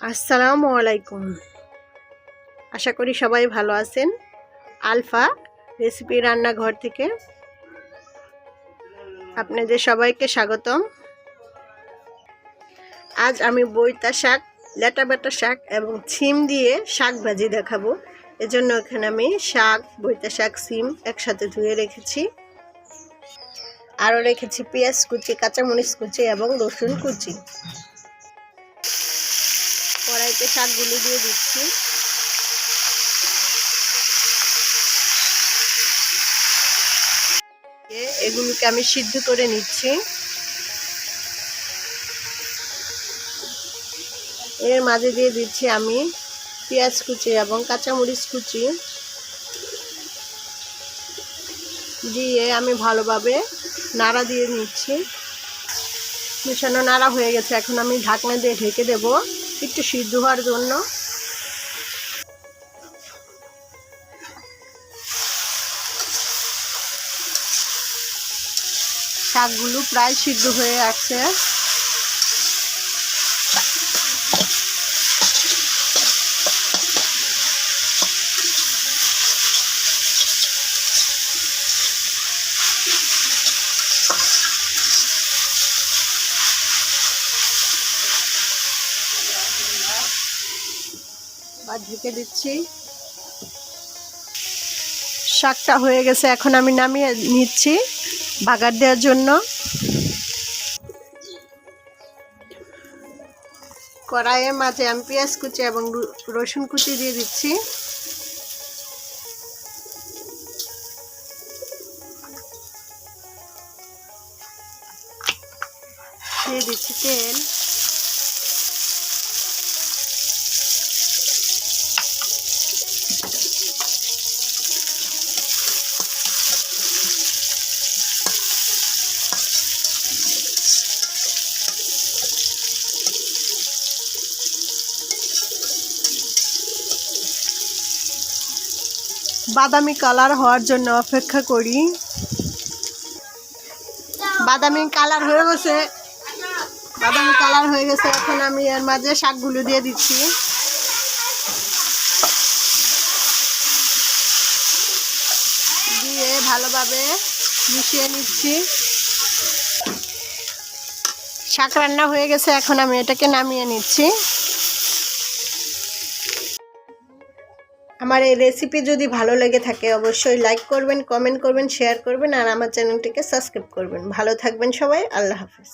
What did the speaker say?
আসসালামু আলাইকুম। আশা করি সবাই ভালো আছেন। আলফা, রেসিপি রান্নাঘর থেকে আপনাদের সবাইকে স্বাগতম। আজ আমি বইতা শাক লেটা বেটা শাক এবং ছিম দিয়ে শাক ভাজি দেখাবো। এজন্য এখানে আমি শাক বইতা শাক সিম একসাথে ধুয়ে রেখেছি। আরও রেখেছি পেঁয়াজ কুচি, কাঁচামরিচ কুচি এবং রসুন কুচি। কড়াইতে শাকগুলো দিয়ে দিচ্ছি। এগুলোকে আমি সিদ্ধ করে নিচ্ছি। এর মাঝে দিয়ে দিচ্ছি আমি পেঁয়াজ কুচি এবং কাঁচামরিচ কুচি। দিয়ে আমি ভালোভাবে নাড়া দিয়ে নিচ্ছি। মিশানো নাড়া হয়ে গেছে, এখন আমি ঢাকনা দিয়ে ঢেকে দেব। একটু সিদ্ধ হওয়ার জন্য। শাকগুলো প্রায় সিদ্ধ হয়ে আছে। বা ঢেকে দিচ্ছি। শাকটা হয়ে গেছে, এখন আমি নামিয়ে নিচ্ছি বাগার দেওয়ার জন্য। কড়াইয়ের মাঝে আমি পেঁয়াজ কুচি এবং রসুন কুচি দিয়ে দিচ্ছি। দিয়ে দিচ্ছি তেল। বাদামি কালার হওয়ার জন্য অপেক্ষা করি। বাদামি কালার হয়ে গেছে। বাদামি কালার হয়ে গেছে, এখন আমি এর মাঝে শাকগুলো দিয়ে দিচ্ছি। দিয়ে ভালোভাবে মিশিয়ে নিচ্ছি। শাক রান্না হয়ে গেছে, এখন আমি এটাকে নামিয়ে নিচ্ছি। আমার এই রেসিপি যদি ভালো লেগে থাকে, অবশ্যই লাইক করবেন কমেন্ট করবেন শেয়ার করবেন, আর আমার চ্যানেলটিকে সাবস্ক্রাইব করবেন। ভালো থাকবেন সবাই, আল্লাহ হাফিজ।